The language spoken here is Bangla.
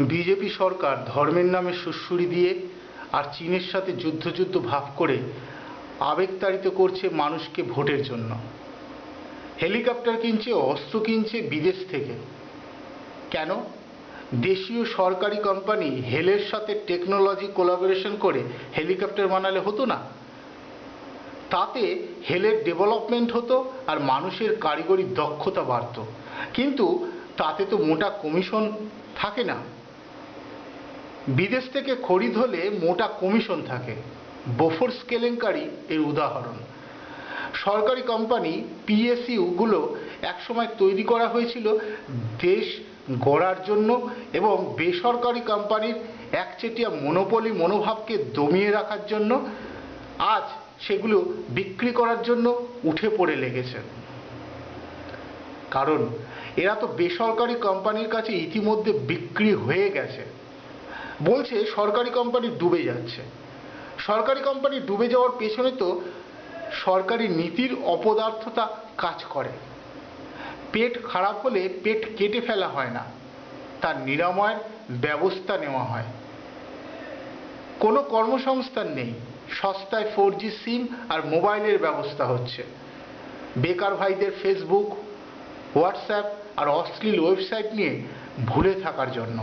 বিজেপি সরকার ধর্মের নামে সুড়সুড়ি দিয়ে আর চীনের সাথে যুদ্ধ যুদ্ধ ভাব করে আবেগতাড়িত করছে মানুষকে ভোটের জন্য। হেলিকপ্টার কিনছে, অস্ত্র কিনছে বিদেশ থেকে। কেন? দেশীয় সরকারি কোম্পানি হেলের সাথে টেকনোলজি কোলাবোরেশন করে হেলিকপ্টার বানালে হতো না? তাতে হেলের ডেভেলপমেন্ট হতো আর মানুষের কারিগরি দক্ষতা বাড়ত। কিন্তু তাতে তো মোটা কমিশন থাকে না। বিদেশ থেকে খরিদ হলে মোটা কমিশন থাকে। বোফোর্স কেলেঙ্কারি এর উদাহরণ। সরকারি কোম্পানি পিএসইউগুলো একসময় তৈরি করা হয়েছিল দেশ গড়ার জন্য এবং বেসরকারি কোম্পানির একচেটিয়া মনোপলি মনোভাবকে দমিয়ে রাখার জন্য আজ সেগুলো বিক্রি করার জন্য উঠে পড়ে লেগেছে। কারণ এরা তো বেসরকারি কোম্পানির কাছে ইতিমধ্যে বিক্রি হয়ে গেছে। বলছে সরকারি কোম্পানি ডুবে যাচ্ছে। সরকারি কোম্পানি ডুবে যাওয়ার পেছনে তো সরকারি নীতির অপদার্থতা কাজ করে। পেট খারাপ হলে পেট কেটে ফেলা হয় না, তার নিরাময়ের ব্যবস্থা নেওয়া হয়। কোনো কর্মসংস্থান নেই, সস্তায় ফোর জি সিম আর মোবাইলের ব্যবস্থা হচ্ছে। বেকার ভাইদের ফেসবুক হোয়াটসঅ্যাপ আর অশ্লীল ওয়েবসাইট নিয়ে ভুলে থাকার জন্য।